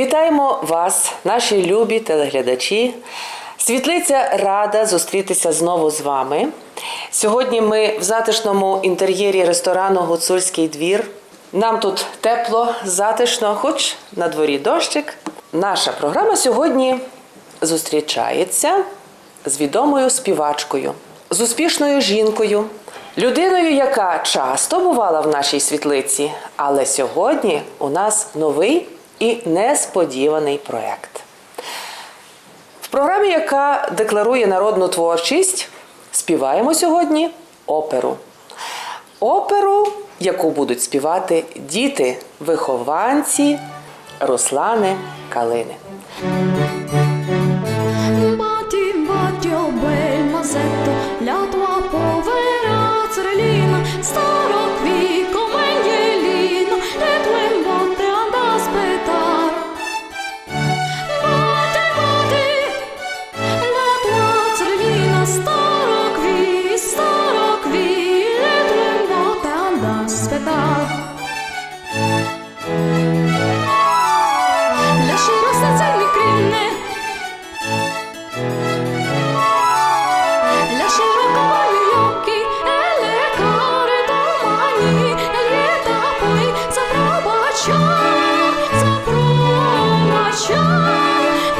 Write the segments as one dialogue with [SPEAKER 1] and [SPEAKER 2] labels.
[SPEAKER 1] Вітаємо вас, наші любі телеглядачі. Світлиця рада зустрітися знову з вами. Сьогодні ми в затишному інтер'єрі ресторану Гуцульський двір. Нам тут тепло, затишно, хоч на дворі дощик. Наша програма сьогодні зустрічається з відомою співачкою, з успішною жінкою, людиною, яка часто бувала в нашій світлиці, але сьогодні у нас новий і несподіваний проєкт. В програмі, яка декларує народну творчість, співаємо сьогодні оперу. Оперу, яку будуть співати діти, вихованці Руслани Калини.
[SPEAKER 2] Batti, batti, oh bel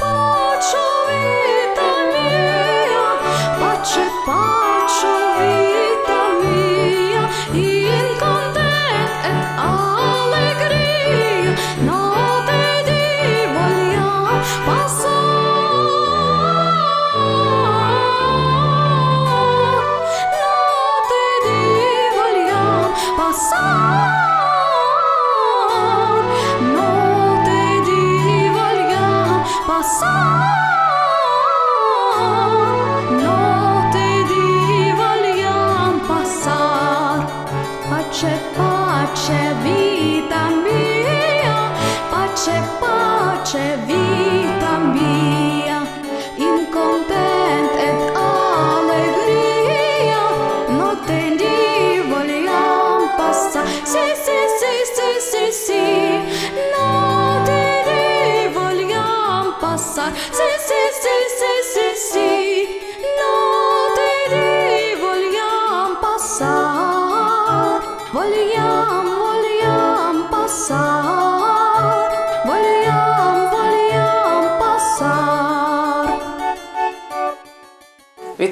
[SPEAKER 2] pačovita mia, pače pačovita.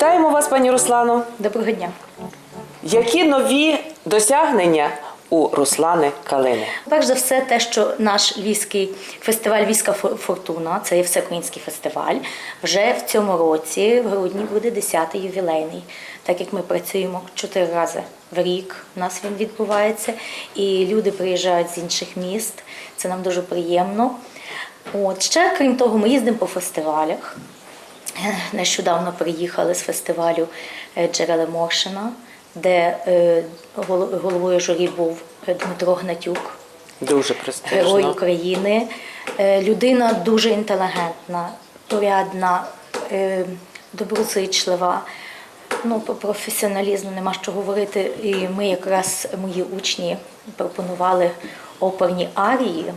[SPEAKER 1] Вітаємо вас, пані Руслано.
[SPEAKER 3] Доброго дня.
[SPEAKER 1] Які нові досягнення у Руслани Калини?
[SPEAKER 3] Перш за все, те, що наш львівський фестиваль Львівська Фо- фортуна, це є всеукраїнський фестиваль, вже в цьому році, в грудні, буде 10-й ювілейний. Так як ми працюємо чотири рази в рік, у нас він відбувається, і люди приїжджають з інших міст. Це нам дуже приємно. От ще крім того, ми їздимо по фестивалях. Нещодавно приїхали з фестивалю е, Джереле Моршина, де е, головою журі був е, Дмитро Гнатюк,
[SPEAKER 1] Дуже
[SPEAKER 3] герой. України. Людина дуже інтелігентна, порядна, доброзичлива. Ну, про професіоналізм нема що говорити. І ми якраз мої учні пропонували оперні арії,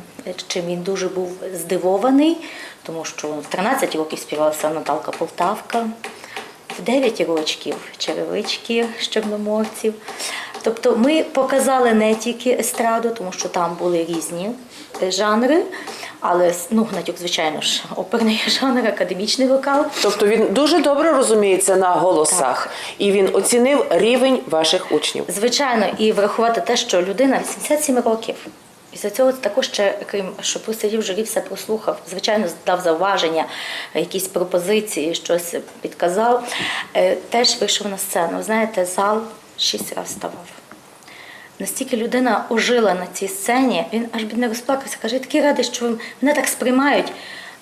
[SPEAKER 3] чим він дуже був здивований, тому що в 13 років співалася Наталка Полтавка, в 9 років черевички з чорноморців. Тобто ми показали не тільки естраду, тому що там були різні жанри, але ну, Гнатюк, звичайно ж, оперний жанр, академічний вокал.
[SPEAKER 1] Тобто він дуже добре розуміється на голосах, і він оцінив рівень ваших учнів.
[SPEAKER 3] Звичайно, і врахувати те, що людина 87 років. Після цього також ще, крім що посидів в журі, все прослухав, звичайно, дав зауваження, якісь пропозиції, щось підказав. Е, Теж вийшов на сцену. Знаєте, зал шість разів ставав. Настільки людина ожила на цій сцені, він аж бідне розплакався. Каже, я такий радий, що мене так сприймають.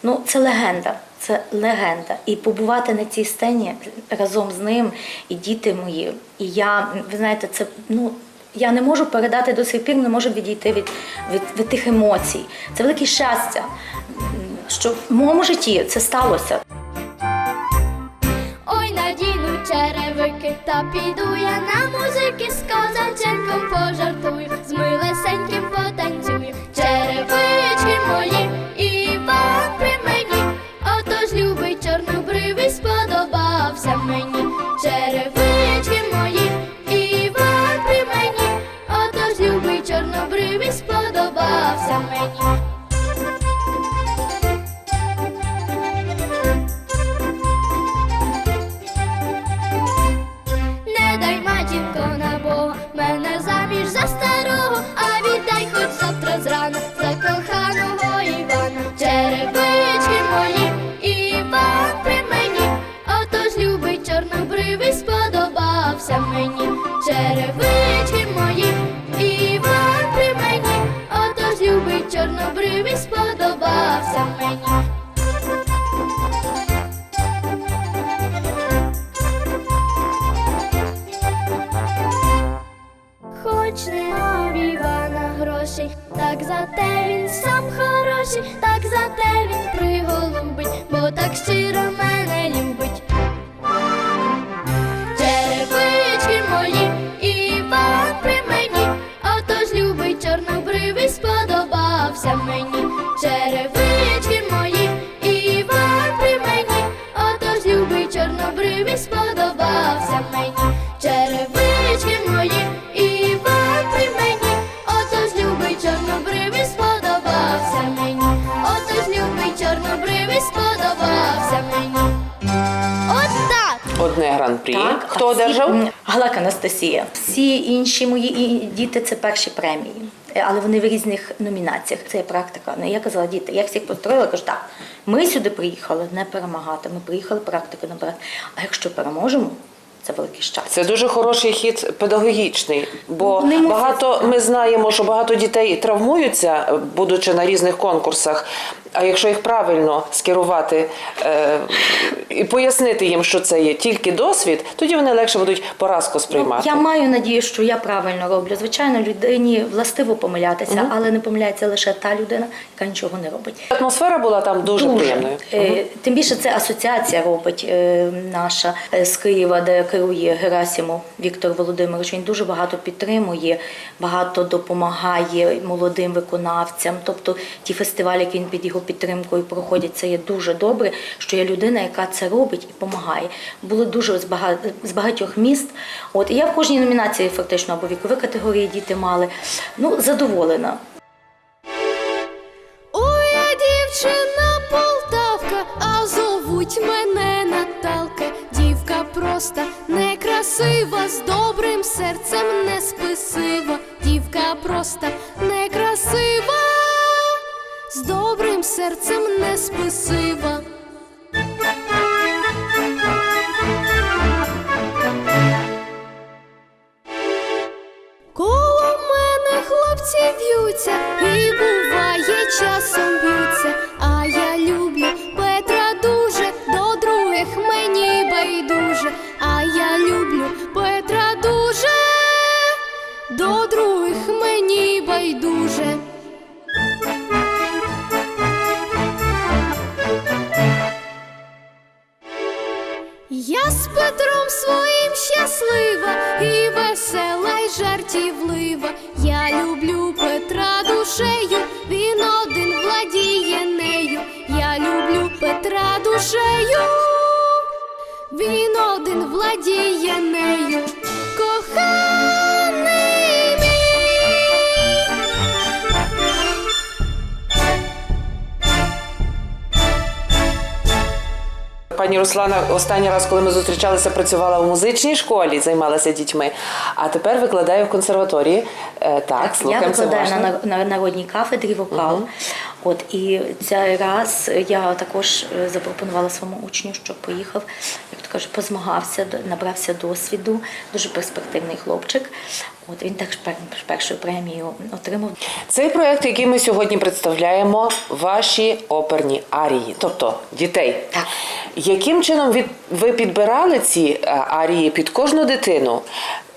[SPEAKER 3] Ну, це легенда, це легенда. І побувати на цій сцені разом з ним, і діти мої. І я, ви знаєте, це ну. Я не можу передати до сих пір, не можу відійти від, від, від тих емоцій. Це велике щастя, що в моєму житті це сталося.
[SPEAKER 4] Ой, надіну черевики, та піду я на музики з козаченком пожартую,
[SPEAKER 1] Одне гран-прі. Хто
[SPEAKER 3] всі-
[SPEAKER 1] одержав?
[SPEAKER 3] Галак Анастасія. Всі інші мої діти це перші премії. Е, Але вони в різних номінаціях. Це є практика. Ну, я казала, діти, я всіх построїла, кажу, так, ми сюди приїхали не перемагати, ми приїхали практику набирати. А якщо переможемо, це велике щастя.
[SPEAKER 1] Це дуже хороший хід педагогічний, бо
[SPEAKER 3] Вони мусять
[SPEAKER 1] багато ми знаємо, що багато дітей травмуються, будучи на різних конкурсах. А якщо їх правильно скерувати е, і пояснити їм, що це є тільки досвід, тоді вони легше будуть поразку сприймати.
[SPEAKER 3] Я маю надію, що я правильно роблю. Звичайно, людині властиво помилятися, але не помиляється лише та людина, яка нічого не робить.
[SPEAKER 1] Атмосфера була там дуже, приємною.
[SPEAKER 3] Е, Тим більше це асоціація робить е, наша е, з Києва, де керує Герасимов Віктор Володимирович. Він дуже багато підтримує, багато допомагає молодим виконавцям. Тобто ті фестивалі, які він під його підтримкою проходять, це є дуже добре, що є людина, яка це робить і допомагає. Були дуже з бага- з багатьох міст. От і я в кожній номінації фактично або вікові категорії діти мали. Ну, задоволена.
[SPEAKER 4] Ой, я дівчина Полтавка, а зовуть мене Наталка. Дівка проста, некрасива, з добрим серцем не списива. Дівка проста, некрасива, серцем не списива. Душею, він один владіє нею. Коханий мій.
[SPEAKER 1] пані Руслана останній раз, коли ми зустрічалися, працювала в музичній школі, займалася дітьми, а тепер викладає в консерваторії. Е, Так,
[SPEAKER 3] Я
[SPEAKER 1] слухаємо це
[SPEAKER 3] викладаю на, нар- на народній кафедрі вокал. От і цей раз я також е, запропонувала своєму учню, щоб поїхав, як то кажуть, позмагався, набрався досвіду. Дуже перспективний хлопчик. От він також першу премію отримав.
[SPEAKER 1] Цей проект, який ми сьогодні представляємо, ваші оперні арії, тобто дітей.
[SPEAKER 3] Так.
[SPEAKER 1] Яким чином ви підбирали ці е, арії під кожну дитину?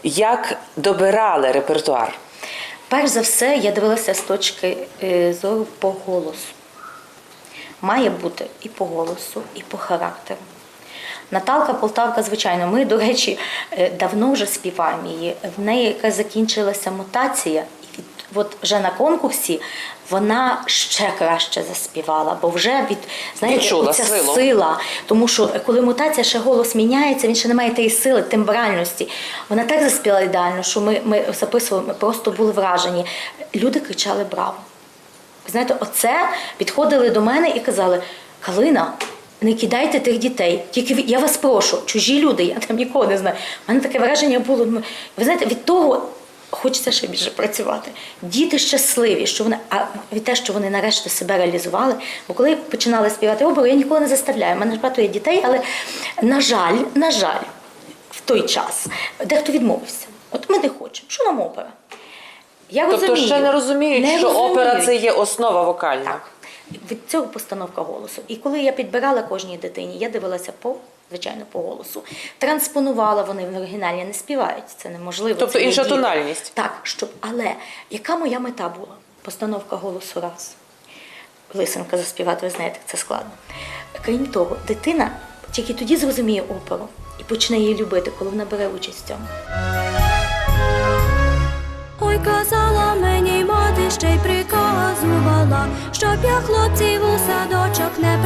[SPEAKER 1] Як добирали репертуар?
[SPEAKER 3] Перш за все, я дивилася з точки е, зору по голосу. Має бути і по голосу, і по характеру. Наталка Полтавка, звичайно, ми, до речі, е, давно вже співаємо її. В неї яка закінчилася мутація, і от вже на конкурсі вона ще краще заспівала, бо вже від знаєте,
[SPEAKER 1] Відчула силу.
[SPEAKER 3] сила. Тому що е, коли мутація, ще голос міняється, він ще не має тієї сили, тембральності. Вона так заспівала ідеально, що ми, ми записували, ми просто були вражені. Люди кричали Браво! Ви знаєте, оце підходили до мене і казали: Калина, не кидайте тих дітей. Тільки я вас прошу, чужі люди, я там нікого не знаю. У мене таке враження було. ну, Ви знаєте, від того хочеться ще більше працювати. Діти щасливі, що вони, а від те, що вони нарешті себе реалізували. Бо коли починали співати оперу, я нікого не заставляю. У мене ж багато є дітей, але на жаль, на жаль, в той час дехто відмовився. От ми не хочемо. Що нам опера? Я
[SPEAKER 1] Тобто
[SPEAKER 3] розумію.
[SPEAKER 1] ще не розуміють, що опера це є основа вокальна.
[SPEAKER 3] Так. Від цього постановка голосу. І коли я підбирала кожній дитині, я дивилася по. Звичайно, по голосу. Транспонувала вони в оригіналі, не співають. Це неможливо.
[SPEAKER 1] Тобто
[SPEAKER 3] це
[SPEAKER 1] інша тональність.
[SPEAKER 3] Так, щоб. Але яка моя мета була? Постановка голосу раз. Лисенка заспівати, ви знаєте, це складно. Крім того, дитина тільки тоді зрозуміє оперу і почне її любити, коли вона бере участь в цьому.
[SPEAKER 5] Ой, казала мені мати, ще й приказувала, щоб я хлопців у садочок не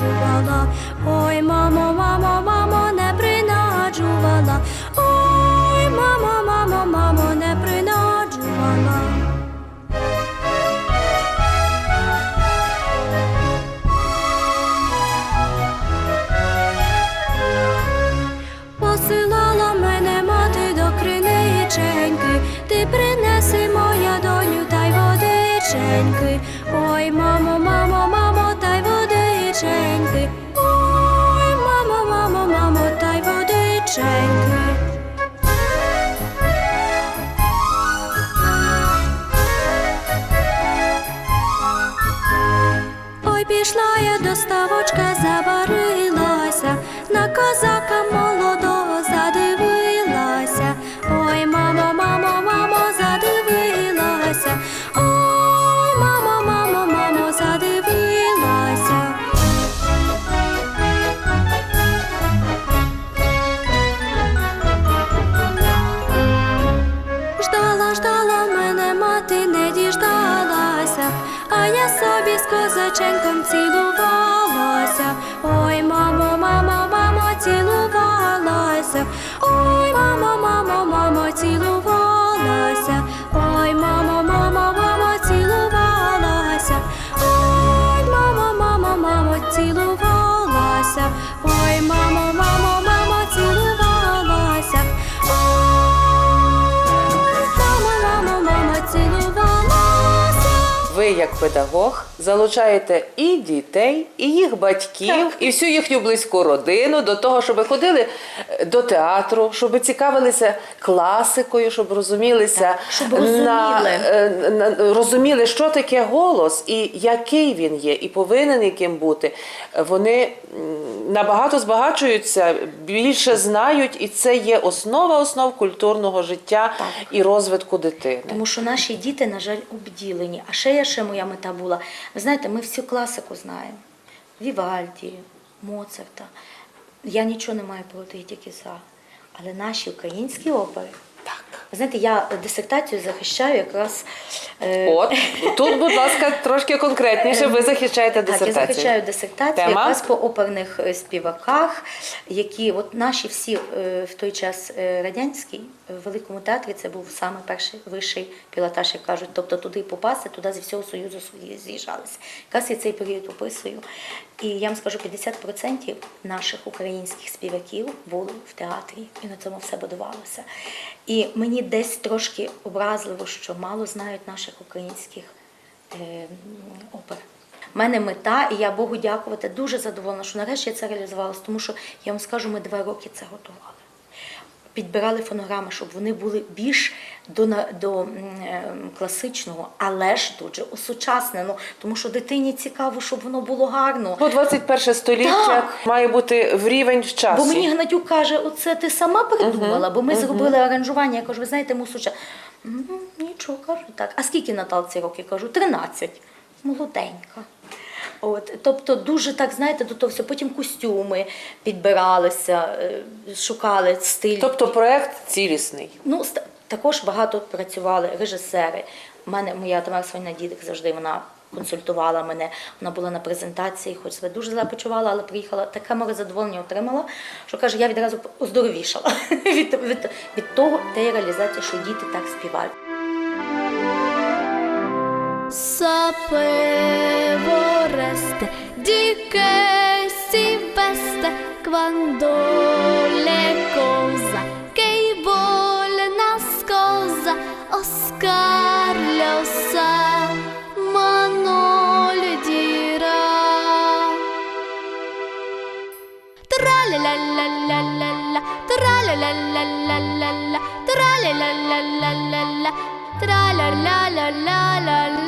[SPEAKER 5] принаджувала. Ой, мамо, мамо, мамо, не принаджувала. Ой, мамо, мамо, мамо, не принаджувала. Посилала мене мати до криниченьки, ти принеси моя доню та й водиченьки. Ой, мамо, мамо, водиченьки. Ой, пішла я до ставочка, забарилася, на козака молодого
[SPEAKER 1] як педагог, залучаєте і дітей, і їх батьків, і всю їхню близьку родину до того, щоб ходили е, до театру, щоб цікавилися класикою, щоб розумілися,
[SPEAKER 3] щоб розуміли.
[SPEAKER 1] на, е, на- розуміли, що таке голос і який він є, і повинен яким бути. Вони набагато збагачуються, більше знають, і це є основа основ культурного життя
[SPEAKER 3] Так.
[SPEAKER 1] і розвитку дитини.
[SPEAKER 3] Тому що наші діти, на жаль, обділені. А ще є ще моя мета була. Ви знаєте, ми всю класику знаємо: Вівальді, Моцарта. Я нічого не маю проти, тільки за. Але наші українські опери. Ви знаєте, я дисертацію захищаю якраз. е,
[SPEAKER 1] От тут, будь ласка, трошки конкретніше. Ви захищаєте
[SPEAKER 3] Так, я захищаю дисертацію
[SPEAKER 1] Тема?
[SPEAKER 3] якраз по оперних е, співаках, які от наші всі е, в той час радянський е, в великому театрі це був саме перший вищий пілотаж, як кажуть. Тобто туди попасти, туди зі всього союзу з'їжджалися. Якраз я цей період описую. І я вам скажу, 50% наших українських співаків були в театрі і на цьому все будувалося. І мені десь трошки образливо, що мало знають наших українських е, опер. У мене мета, і я Богу дякувати, дуже задоволена, що нарешті це реалізувалася, тому що я вам скажу, ми два роки це готували. Підбирали фонограми, щоб вони були більш до, до е, класичного, але ж дуже осучаснено, тому що дитині цікаво, щоб воно було гарно.
[SPEAKER 1] Ну, 21 століття
[SPEAKER 3] Так.
[SPEAKER 1] має бути в рівень в часі.
[SPEAKER 3] Бо мені Гнатюк каже, оце ти сама придумала, бо ми зробили аранжування. Я кажу, ви знаєте, мусуча. «М, Нічого кажу, так. А скільки Наталці років? Кажу, 13. Молоденька. От, тобто дуже так, знаєте, до того все. Потім костюми підбиралися, е, шукали стиль.
[SPEAKER 1] Тобто проект цілісний.
[SPEAKER 3] Ну, також багато працювали режисери. У мене моя Тамара Свойна Дідик завжди вона консультувала мене. Вона була на презентації, хоч себе дуже зле почувала, але приїхала таке море задоволення отримала, що каже, я відразу оздоровішала від, від, від того тієї реалізації, що діти так співають.
[SPEAKER 4] Reste di che si veste quando le cose che vuole nascosa Oscar lo sa ma non le dirà. Tra la la la la la la tra la la la la la la tra la la la la la la tra la la la la la la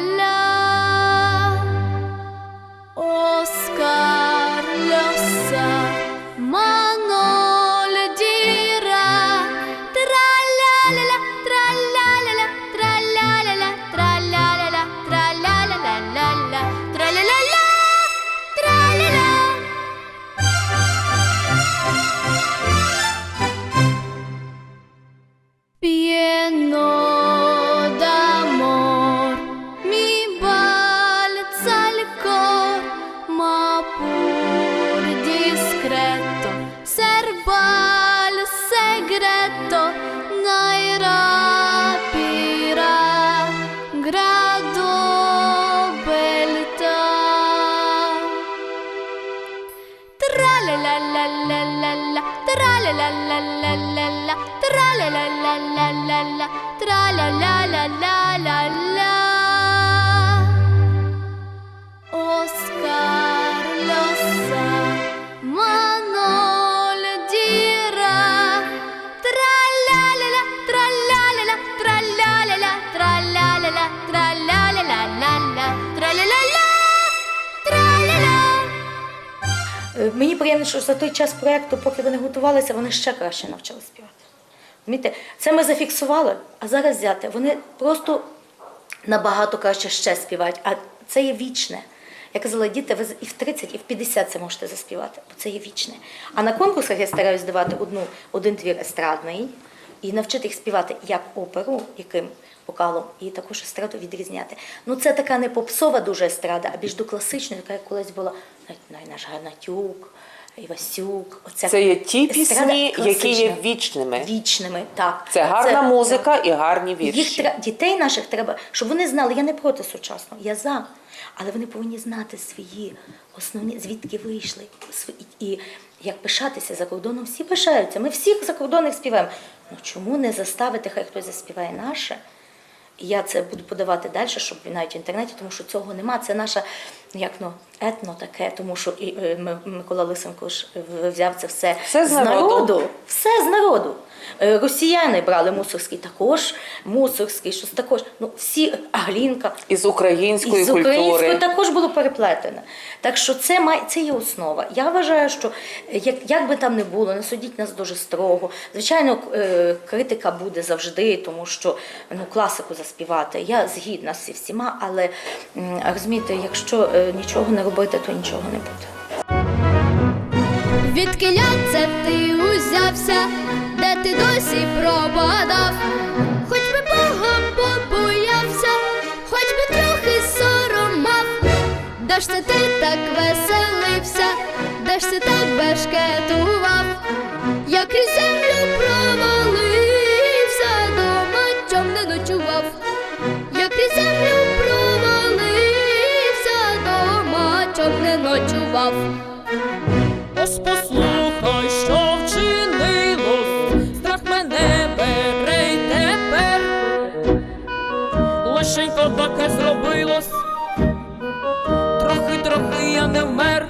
[SPEAKER 3] приємно, що за той час проєкту, поки вони готувалися, вони ще краще навчили співати. Це ми зафіксували, а зараз взяти. Вони просто набагато краще ще співають, а це є вічне. Я казала, діти, ви і в 30, і в 50 це можете заспівати, бо це є вічне. А на конкурсах я стараюсь давати одну, один твір естрадний і навчити їх співати як оперу, яким вокалом, і також естраду відрізняти. Ну це така не попсова дуже естрада, а більш до класичної, яка колись була навіть наш Гарнатюк, Івасюк. Оця
[SPEAKER 1] Це є ті
[SPEAKER 3] естрада
[SPEAKER 1] пісні, які є
[SPEAKER 3] класична.
[SPEAKER 1] вічними.
[SPEAKER 3] Вічними, так.
[SPEAKER 1] Це гарна музика і гарні
[SPEAKER 3] Їх
[SPEAKER 1] вірші.
[SPEAKER 3] тре- дітей наших треба, щоб вони знали, я не проти сучасного, я за. Але вони повинні знати свої основні, звідки вийшли. свої- І як пишатися за кордоном, всі пишаються. Ми всіх закордонних співаємо. Ну чому не заставити, хай хтось заспіває наше? І я це буду подавати далі, щоб навіть в інтернеті, тому що цього нема. Це наша як ну, етно таке, тому що і, е, Ми- Микола Лисенко ж взяв це все,
[SPEAKER 1] Все з народу.
[SPEAKER 3] Все з народу. Е, Росіяни брали мусорський також, мусорський, щось також. Ну, всі Аглінка.
[SPEAKER 1] Із української
[SPEAKER 3] І з українською
[SPEAKER 1] культури.
[SPEAKER 3] також було переплетене. Так що це має це є основа. Я вважаю, що е, як, як би там не було, не судіть нас дуже строго. Звичайно, е, критика буде завжди, тому що ну класику заспівати. Я згідна зі всіма, але розумієте, якщо е, нічого не робити, то нічого не буде.
[SPEAKER 4] Відкиля це ти узявся, ти досі пропадав, хоч би богом побоявся, хоч би трохи соромав, де ж це ти так веселився, де ж це так бешкетував, я крізь землю провалився, дома чом не ночував, я крізь землю провалився, дома чом не ночував.
[SPEAKER 6] Лишенько таке зробилось, трохи, трохи я не вмер,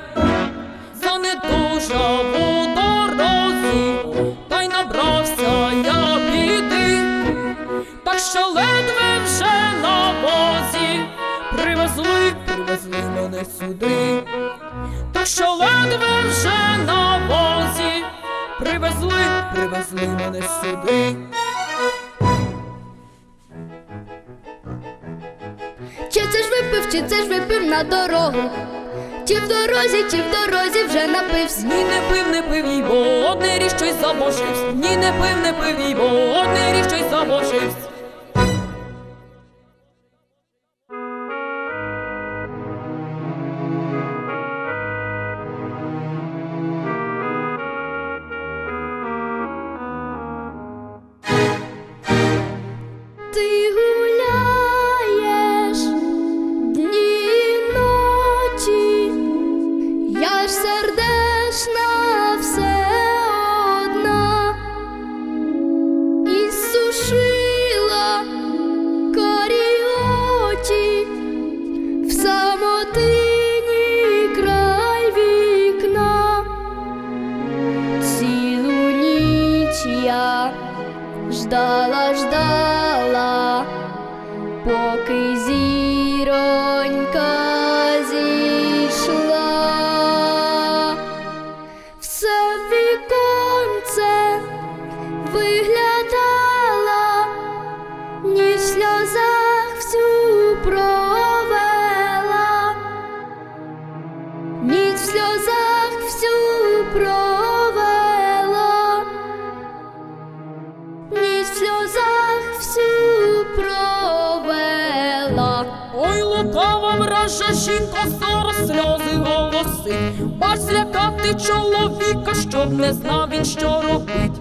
[SPEAKER 6] занедужав у дорозі, та й набрався я біди, так що ледве вже на возі. Привезли, привезли мене сюди. Так що ледве вже на возі. Привезли, привезли мене сюди.
[SPEAKER 4] Чи це ж випив на дорогу? Чи в дорозі, чи в дорозі вже напився?
[SPEAKER 6] Ні, не пив, не пив, їй, бо одне річ щось забожився. Ні, не пив, не пив, їй, бо одне річ щось забожився. Голосить. Бач злякати чоловіка, щоб не знав він, що робить.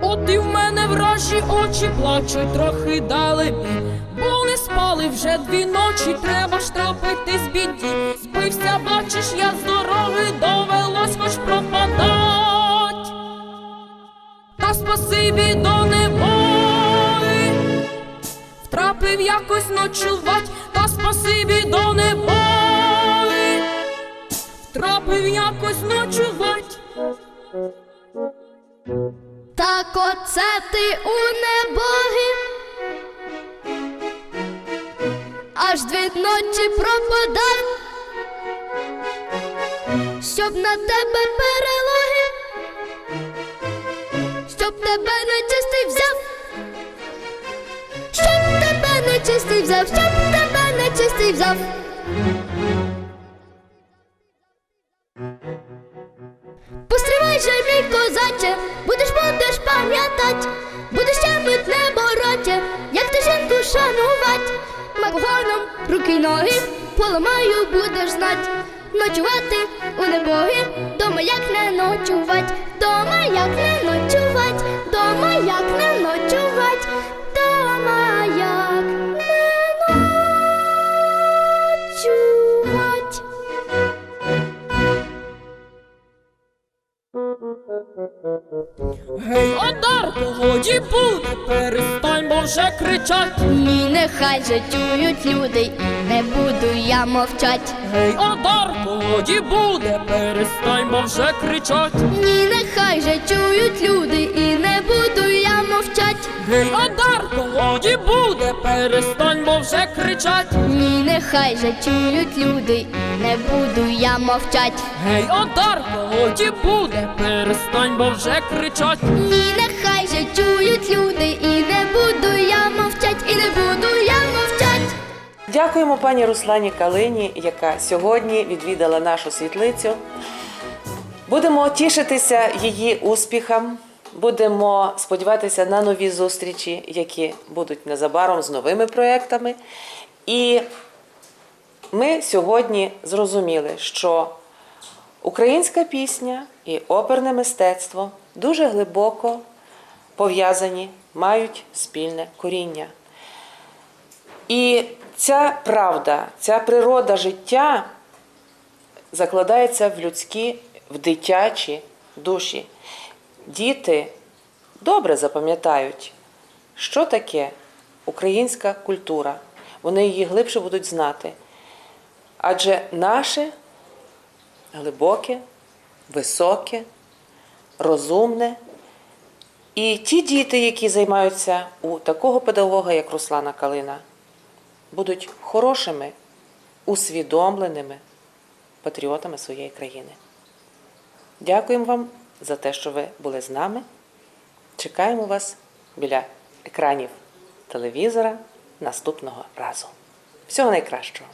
[SPEAKER 6] От і в мене вражі очі плачуть трохи далебі, бо не спали вже дві ночі, треба ж трапитись біді. Збився, бачиш, я з дороги довелось хоч пропадать. Та спасибі до небої, втрапив якось ночувать, та спасибі до небої, втрапив якось ночувать.
[SPEAKER 4] Так оце ти у небоги. Аж дві ночі пропадав, щоб на тебе перелоги, щоб тебе нечистий взяв, щоб тебе нечистий взяв, щоб тебе нечистий взяв. Постривай же, мій козаче, будеш, будеш пам'ятать, будеш чемить небороче, як ти жінку шанувать, макогоном руки й ноги поламаю, будеш знать, ночувати у небоги, дома як не ночувать, дома як не
[SPEAKER 6] Гей, Одарко, годі буде, перестань, бо вже кричать.
[SPEAKER 4] Ні, нехай же чують люди, не буду я мовчать.
[SPEAKER 6] Гей, Одарко, годі буде, перестань, бо вже кричать.
[SPEAKER 4] Ні, нехай же чують люди, і не буду я мовчать.
[SPEAKER 6] Гей, Одарко, годі буде, перестань, бо вже кричать.
[SPEAKER 4] Ні, нехай же чують люди, і не буду я мовчать.
[SPEAKER 6] Гей, Одарко, годі буде, перестань, бо вже кричать.
[SPEAKER 4] Ні, нехай же чують люди, і не буду я мовчать, і не буду я мовчать.
[SPEAKER 1] Дякуємо пані Руслані Калині, яка сьогодні відвідала нашу світлицю. Будемо тішитися її успіхам будемо сподіватися на нові зустрічі, які будуть незабаром з новими проєктами. І ми сьогодні зрозуміли, що українська пісня і оперне мистецтво дуже глибоко пов'язані, мають спільне коріння. І ця правда, ця природа життя закладається в людські, в дитячі душі. Діти добре запам'ятають, що таке українська культура. Вони її глибше будуть знати. Адже наше глибоке, високе, розумне. І ті діти, які займаються у такого педагога, як Руслана Калина, будуть хорошими, усвідомленими патріотами своєї країни. Дякуємо вам за те, що ви були з нами. Чекаємо вас біля екранів телевізора наступного разу. Всього найкращого!